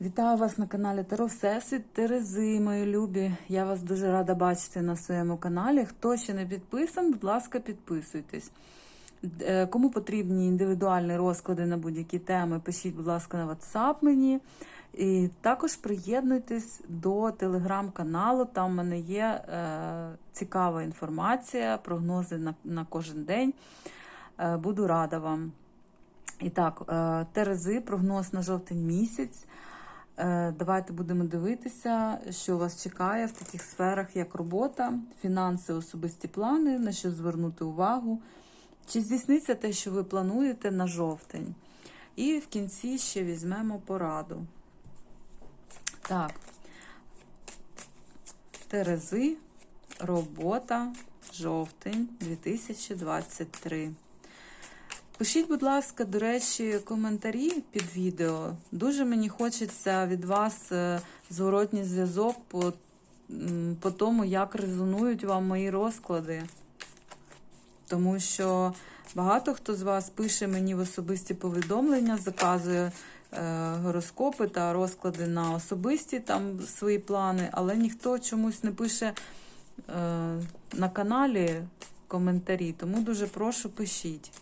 Вітаю вас на каналі Таро Всесвіт Терези, мої любі. Я вас дуже рада бачити на своєму каналі. Хто ще не підписан, будь ласка, підписуйтесь. Е, Кому потрібні індивідуальні розклади на будь-які теми, пишіть, будь ласка, на WhatsApp мені. І також приєднуйтесь до телеграм-каналу. Там в мене є е, цікава інформація, прогнози на, на кожен день. Е, буду рада вам. І так, е, Терези, прогноз на жовтень місяць. Е, Давайте будемо дивитися, що вас чекає в таких сферах, як робота, фінанси, особисті плани, на що звернути увагу. Чи здійсниться те, що ви плануєте на жовтень? І в кінці ще візьмемо пораду. Так, Терези, робота, жовтень 2023. Пишіть, будь ласка, до речі, коментарі під відео. Дуже мені хочеться від вас е, зворотній зв'язок по, по тому, як резонують вам мої розклади. Тому що багато хто з вас пише мені в особисті повідомлення, заказує е, гороскопи та розклади на особисті там свої плани, але ніхто чомусь не пише е, на каналі коментарі. Тому дуже прошу пишіть.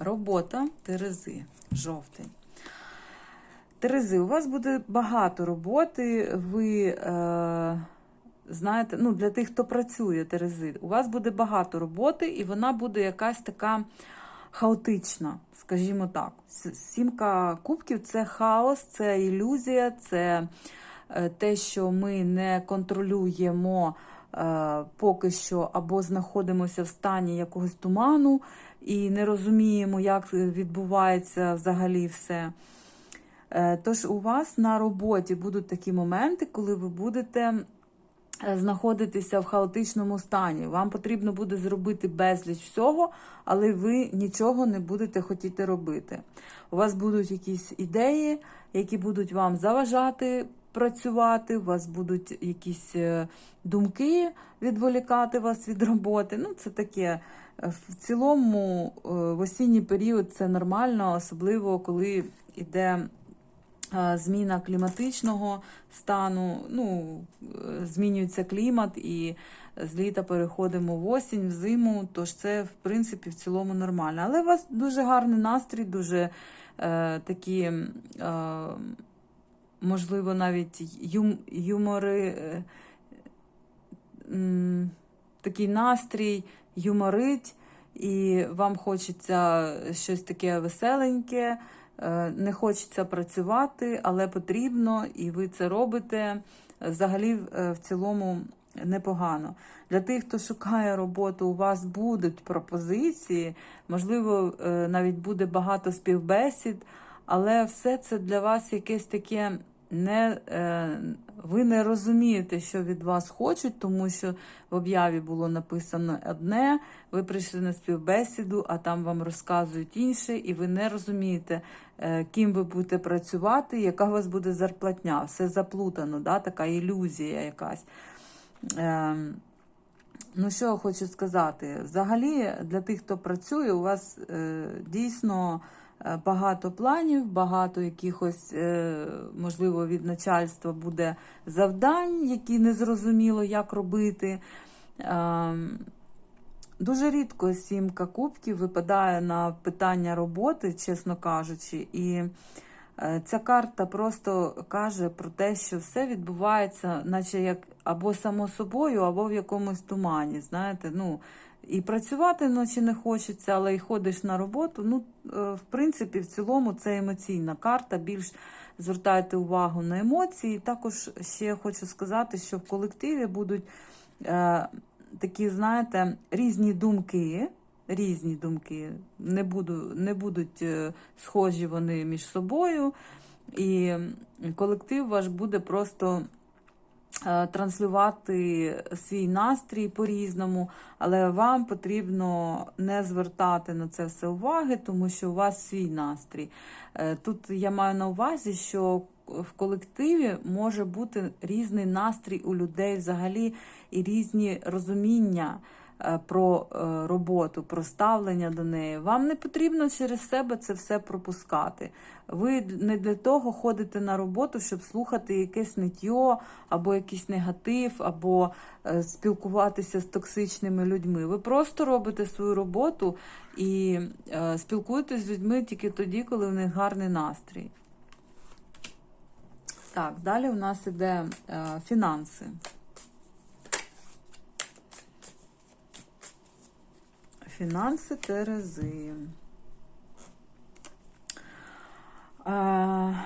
Робота Терези. Жовтень. Терези, у вас буде багато роботи. Ви е, знаєте, ну, для тих, хто працює Терези, у вас буде багато роботи, і вона буде якась така хаотична, скажімо так. Сімка кубків це хаос, це ілюзія, це е, те, що ми не контролюємо е, поки що, або знаходимося в стані якогось туману і не розуміємо, як відбувається взагалі все. Е, Тож у вас на роботі будуть такі моменти, коли ви будете е, знаходитися в хаотичному стані. Вам потрібно буде зробити безліч всього, але ви нічого не будете хотіти робити. У вас будуть якісь ідеї, які будуть вам заважати працювати, у вас будуть якісь е, думки відволікати вас від роботи. Ну, це таке. Е, В цілому, е, в осінній період це нормально, особливо коли йде зміна кліматичного стану. Ну, змінюється клімат, і з літа переходимо в осінь, в зиму. Тож це, в принципі, в цілому нормально. Але у вас дуже гарний настрій, дуже е, такі, е, можливо, навіть юм, юмори. Е, такий настрій, юморить, і вам хочеться щось таке веселеньке, е, не хочеться працювати, але потрібно, і ви це робите. Взагалі, е, в цілому непогано. Для тих, хто шукає роботу, у вас будуть пропозиції, можливо, навіть буде багато співбесід, але все це для вас якесь таке не, е, ви не розумієте, що від вас хочуть, тому що в об'яві було написано одне, ви прийшли на співбесіду, а там вам розказують інше, і ви не розумієте, е, ким ви будете працювати, яка у вас буде зарплатня. Все заплутано, да? така ілюзія якась. Ем, Ну, що я хочу сказати? Взагалі, для тих, хто працює, у вас е, дійсно е, багато планів, багато якихось, е, можливо, від начальства буде завдань, які не зрозуміло, як робити. Е, Дуже рідко сімка кубків випадає на питання роботи, чесно кажучи, і е, ця карта просто каже про те, що все відбувається, наче як або само собою, або в якомусь тумані. Знаєте, ну і працювати ночі не хочеться, але й ходиш на роботу. Ну, е, в принципі, в цілому це емоційна карта. Більш звертайте увагу на емоції. Також ще хочу сказати, що в колективі будуть. Е, такі, знаєте, різні думки. Різні думки. Не, буду, не будуть е, схожі вони між собою, і колектив ваш буде просто е, транслювати свій настрій по-різному, але вам потрібно не звертати на це все уваги, тому що у вас свій настрій. Е, Тут я маю на увазі, що в колективі може бути різний настрій у людей взагалі і різні розуміння про е, роботу, про ставлення до неї. Вам не потрібно через себе це все пропускати. Ви не для того ходите на роботу, щоб слухати якесь ниття, або якийсь негатив, або е, спілкуватися з токсичними людьми. Ви просто робите свою роботу і е, спілкуєтесь з людьми тільки тоді, коли в них гарний настрій. Так, далі у нас іде е, фінанси. Фінанси Терези.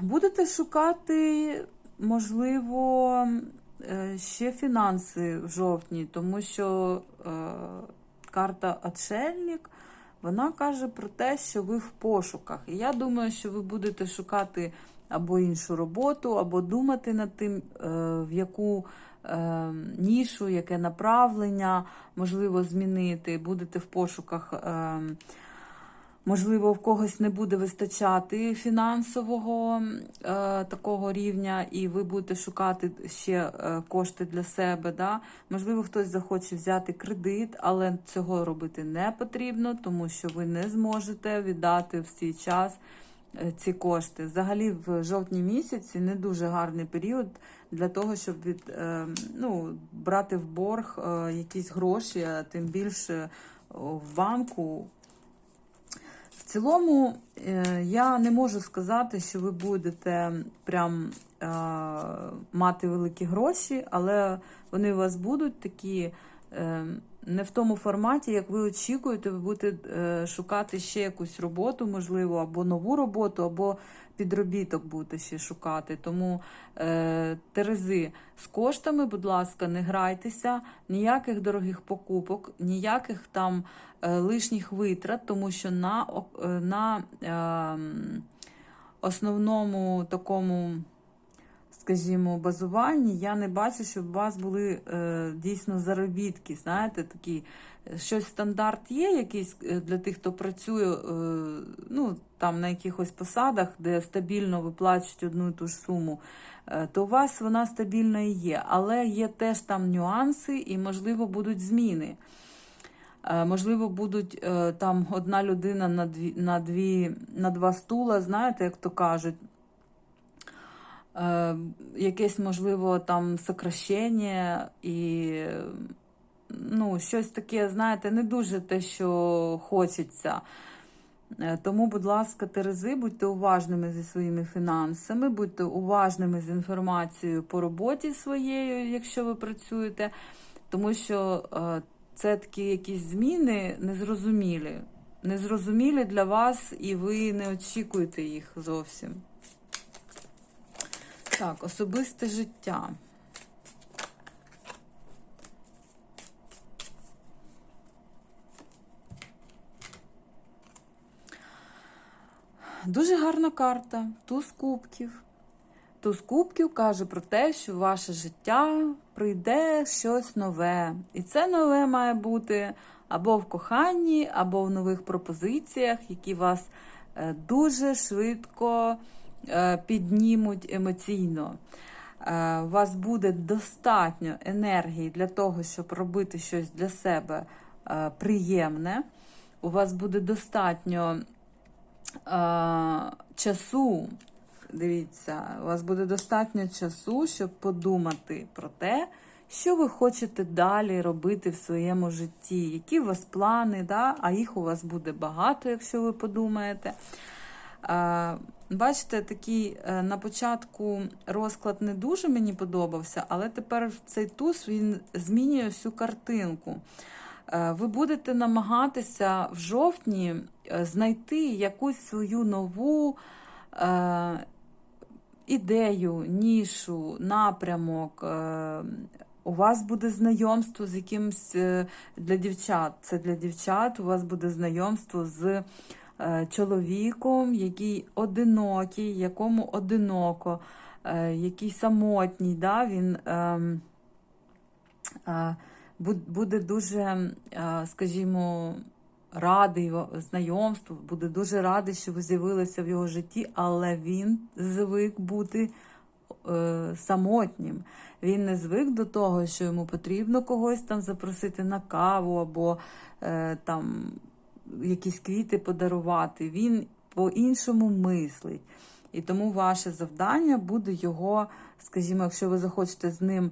Будете шукати, можливо, е, ще фінанси в жовтні, тому що е, карта Отшельник, вона каже про те, що ви в пошуках. І я думаю, що ви будете шукати або іншу роботу, або думати над тим, е, в яку нішу, яке направлення можливо змінити. Будете в пошуках. е, Можливо, в когось не буде вистачати фінансового е, такого рівня, і ви будете шукати ще е, кошти для себе. Да? Можливо, хтось захоче взяти кредит, але цього робити не потрібно, тому що ви не зможете віддати в свій час ці кошти. Взагалі, в жовтні місяці не дуже гарний період для того, щоб від, е, ну, брати в борг е, якісь гроші, а тим більше в банку. В цілому, е, я не можу сказати, що ви будете прям е, мати великі гроші, але вони у вас будуть такі е, не в тому форматі, як ви очікуєте, ви будете е, шукати ще якусь роботу, можливо, або нову роботу, або підробіток будете ще шукати. Тому е, Терези з коштами, будь ласка, не грайтеся, ніяких дорогих покупок, ніяких там е, лишніх витрат, тому що на, е, на е, основному такому, скажімо, базуванні я не бачу, щоб у вас були е, дійсно заробітки. Знаєте, такі щось стандарт є, якийсь е, для тих, хто працює е, ну, там на якихось посадах, де стабільно виплачують одну і ту ж суму. е, То у вас вона стабільна і є, але є теж там нюанси і, можливо, будуть зміни. Е, Можливо, будуть е, там одна людина на дві, на дві, на два стула, знаєте, як то кажуть. Е, Якесь, можливо, там сокращення і ну, щось таке, знаєте, не дуже те, що хочеться. Е, Тому, будь ласка, Терези, будьте уважними зі своїми фінансами, будьте уважними з інформацією по роботі своєю, якщо ви працюєте, тому що е, це такі якісь зміни незрозумілі. Незрозумілі для вас, і ви не очікуєте їх зовсім. Так, особисте життя. Дуже гарна карта. Туз кубків. Туз кубків каже про те, що в ваше життя прийде щось нове. І це нове має бути або в коханні, або в нових пропозиціях, які вас е, дуже швидко піднімуть емоційно. Е, У вас буде достатньо енергії для того, щоб робити щось для себе е, приємне. У вас буде достатньо е, часу. Дивіться, у вас буде достатньо часу, щоб подумати про те, що ви хочете далі робити в своєму житті, які у вас плани, да? а їх у вас буде багато, якщо ви подумаєте. Бачите, такий е, на початку розклад не дуже мені подобався, але тепер цей туз він змінює всю картинку. Е, Ви будете намагатися в жовтні е, знайти якусь свою нову ідею, нішу, напрямок. У вас буде знайомство з якимсь е, для дівчат. Це для дівчат, у вас буде знайомство з чоловіком, який одинокий, якому одиноко, е, який самотній. Да? Він ем, е, бу- буде дуже, е, скажімо, радий знайомству, буде дуже радий, що ви з'явилися в його житті, але він звик бути е, самотнім. Він не звик до того, що йому потрібно когось там запросити на каву або е, там якісь квіти подарувати. Він по-іншому мислить. І тому ваше завдання буде його, скажімо, якщо ви захочете з ним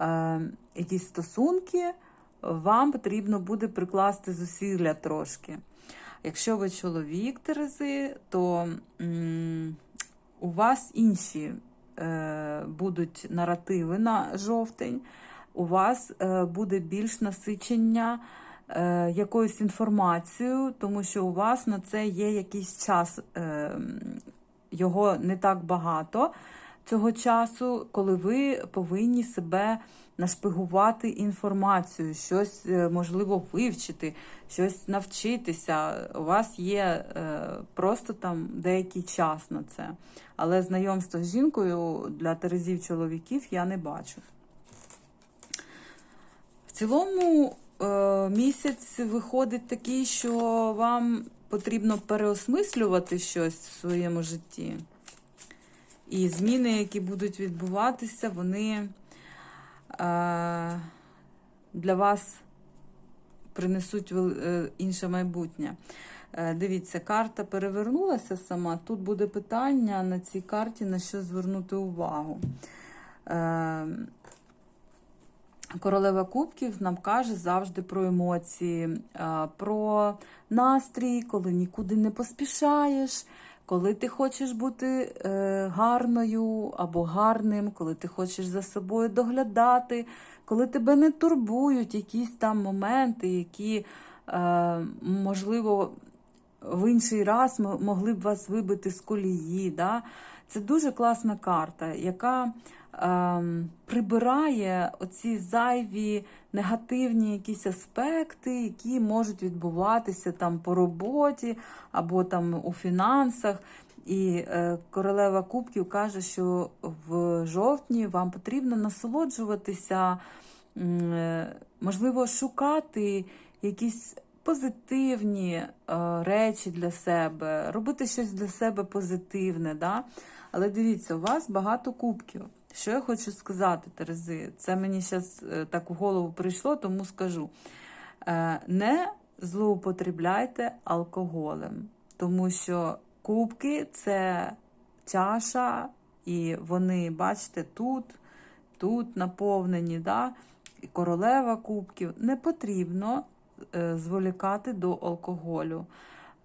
е, якісь стосунки, вам потрібно буде прикласти зусилля трошки. Якщо ви чоловік Терези, то м, у вас інші е, будуть наративи на жовтень, у вас е, буде більш насичення е, якоюсь інформацією, тому що у вас на це є якийсь час, е, його не так багато цього часу, коли ви повинні себе нашпигувати інформацію, щось е, можливо вивчити, щось навчитися. У вас є е, просто там деякий час на це. Але знайомство з жінкою для терезів чоловіків я не бачу. В цілому місяць виходить такий, що вам потрібно переосмислювати щось в своєму житті. І зміни, які будуть відбуватися, вони е, для вас принесуть е, інше майбутнє. Е, Дивіться, карта перевернулася сама. Тут буде питання на цій карті, на що звернути увагу. Королева Кубків нам каже завжди про емоції, е, про настрій, коли нікуди не поспішаєш, коли ти хочеш бути е, гарною або гарним, коли ти хочеш за собою доглядати, коли тебе не турбують якісь там моменти, які, е, можливо, в інший раз могли б вас вибити з колії. Да? Це дуже класна карта, яка прибирає оці зайві негативні якісь аспекти, які можуть відбуватися там по роботі або там у фінансах. І е, королева Кубків каже, що в жовтні вам потрібно насолоджуватися, е, можливо, шукати якісь позитивні е, речі для себе, робити щось для себе позитивне. Да? Але дивіться, у вас багато кубків. Що я хочу сказати, Терези? Це мені зараз так в голову прийшло, тому скажу. Е, Не злоупотребляйте алкоголем, тому що кубки це чаша, і вони, бачите, тут, тут наповнені. Да? Королева кубків. Не потрібно е, зволікати до алкоголю.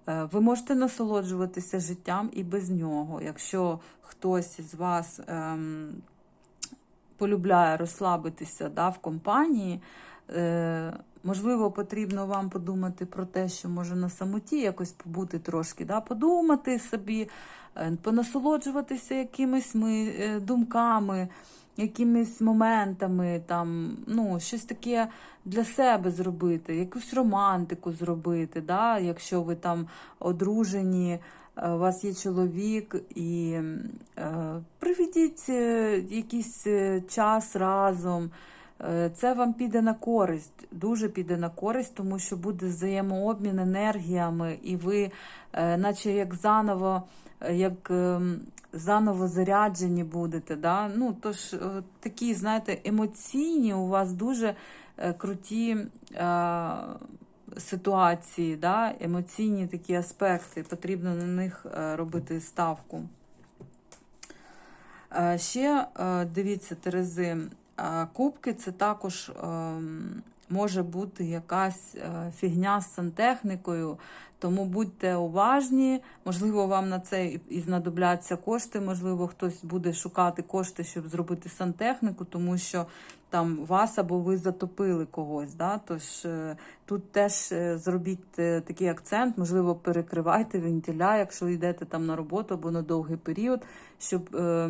Е, Ви можете насолоджуватися життям і без нього. Якщо хтось з вас ем, полюбляє розслабитися да, в компанії, е, можливо, потрібно вам подумати про те, що може на самоті якось побути трошки, да, подумати собі, е, понасолоджуватися якимись ми, е, думками, якимись моментами, там, ну, щось таке для себе зробити, якусь романтику зробити, да, якщо ви там одружені. Е, У вас є чоловік, і е, приведіть е, якийсь час разом. Це вам піде на користь, дуже піде на користь, тому що буде взаємообмін енергіями, і ви, наче як заново, як ем, заново заряджені будете. Да? Ну, тож, такі, знаєте, емоційні у вас дуже круті ситуації, да? емоційні такі аспекти, потрібно на них е, робити ставку. Е, Ще е, дивіться, Терези, кубки це також ем, може бути якась е, фігня з сантехнікою, тому будьте уважні. Можливо, вам на це і- знадобляться кошти, можливо, хтось буде шукати кошти, щоб зробити сантехніку, тому що там вас або ви затопили когось. Да? Тож е, тут теж е, зробіть такий акцент, можливо, перекривайте вентиля, якщо йдете там на роботу або на довгий період, щоб е,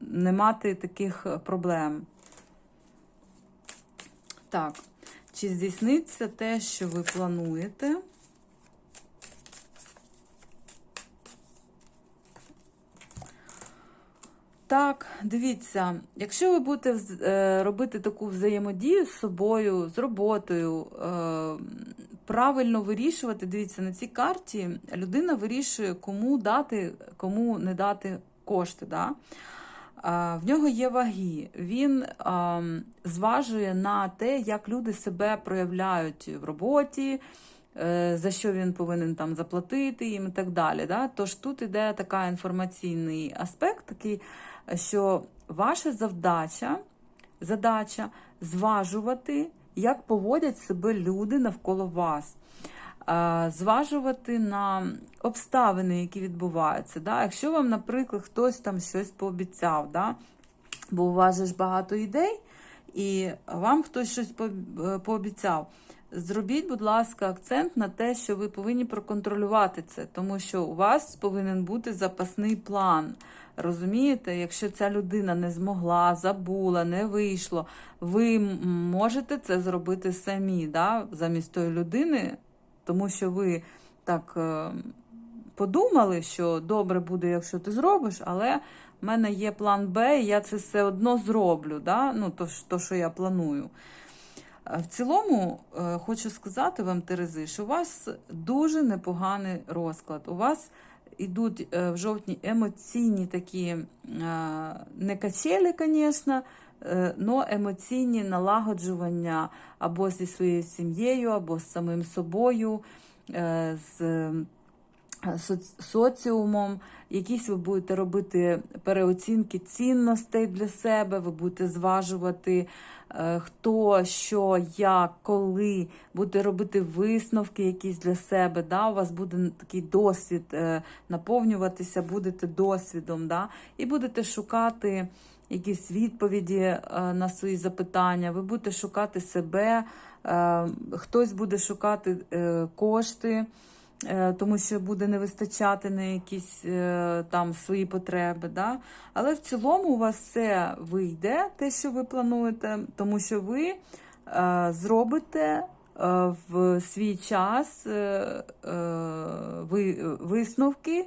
не мати таких проблем. Так, чи здійсниться те, що ви плануєте? Так, дивіться, якщо ви будете е, робити таку взаємодію з собою, з роботою, е, правильно вирішувати, дивіться, на цій карті людина вирішує, кому дати, кому не дати кошти. Да? В нього є ваги. Він зважує на те, як люди себе проявляють в роботі, е, за що він повинен там заплатити їм і так далі. Да? Тож тут іде така інформаційний аспект, такий, що ваша завдача, задача зважувати, як поводять себе люди навколо вас. Зважувати на обставини, які відбуваються. Да? Якщо вам, наприклад, хтось там щось пообіцяв, да? бо у вас ж багато ідей, і вам хтось щось е, пообіцяв. Зробіть, будь ласка, акцент на те, що ви повинні проконтролювати це, тому що у вас повинен бути запасний план. Розумієте, якщо ця людина не змогла, забула, не вийшло, ви можете це зробити самі, да, замість тої людини, тому що ви так е, подумали, що добре буде, якщо ти зробиш, але в мене є план Б, і я це все одно зроблю, да? ну, то, то, що я планую. Е, В цілому, е, хочу сказати вам, Терези, що у вас дуже непоганий розклад. У вас йдуть в жовтні емоційні такі, не качелі, звісно, але емоційні налагоджування або зі своєю сім'єю, або з самим собою, е, з е, соціумом. Якісь ви будете робити переоцінки цінностей для себе, ви будете зважувати, е, хто, що, як, коли, будете робити висновки якісь для себе. Да? У вас буде такий досвід е, наповнюватися, будете досвідом, да? і будете шукати якісь відповіді е, на свої запитання, ви будете шукати себе, е, хтось буде шукати е, кошти тому що буде не вистачати на якісь там свої потреби. Да? Але в цілому у вас все вийде, те, що ви плануєте, тому що ви зробите в свій час ви, висновки.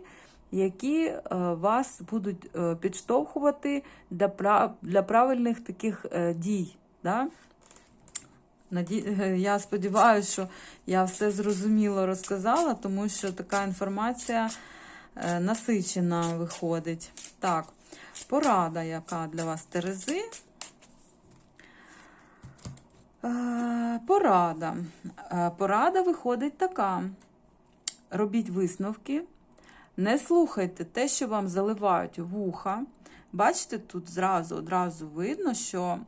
Які е, вас будуть е, підштовхувати для, правильних таких е, дій. Да? Я сподіваюся, що я все зрозуміло розказала, тому що така інформація насичена виходить. Так, порада, яка для вас Терези. Порада. Порада виходить така. Робіть висновки, не слухайте те, що вам заливають вуха. Бачите, тут зразу одразу видно, що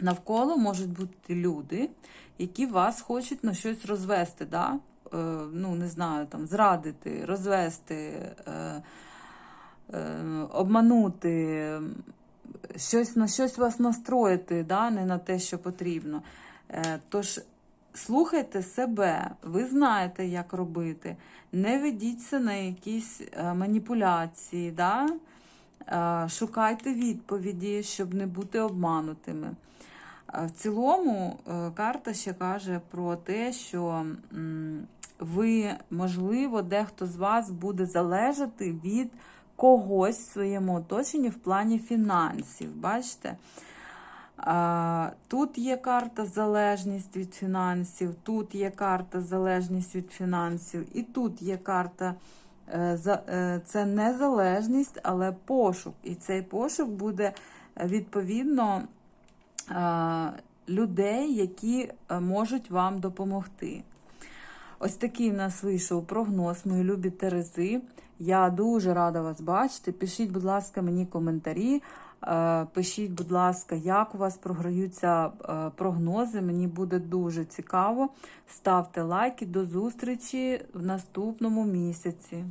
навколо можуть бути люди, які вас хочуть на щось розвести, да? е, ну, не знаю, там, зрадити, розвести, е, е, обманути, щось, на щось вас настроїти, да? не на те, що потрібно. Е, тож, слухайте себе, ви знаєте, як робити. Не ведіться на якісь е, маніпуляції, да? Е, шукайте відповіді, щоб не бути обманутими. В цілому е, карта ще каже про те, що ви, можливо, дехто з вас буде залежати від когось в своєму оточенні в плані фінансів. Бачите? Тут є карта залежність від фінансів, тут є карта залежність від фінансів, і тут є карта е, е, це незалежність, але пошук. І цей пошук буде е, відповідно людей, які можуть вам допомогти. Ось такий в нас вийшов прогноз, мої любі Терези. Я дуже рада вас бачити. Пишіть, будь ласка, мені коментарі. Е, Пишіть, будь ласка, як у вас програються е, прогнози. Мені буде дуже цікаво. Ставте лайки. До зустрічі в наступному місяці.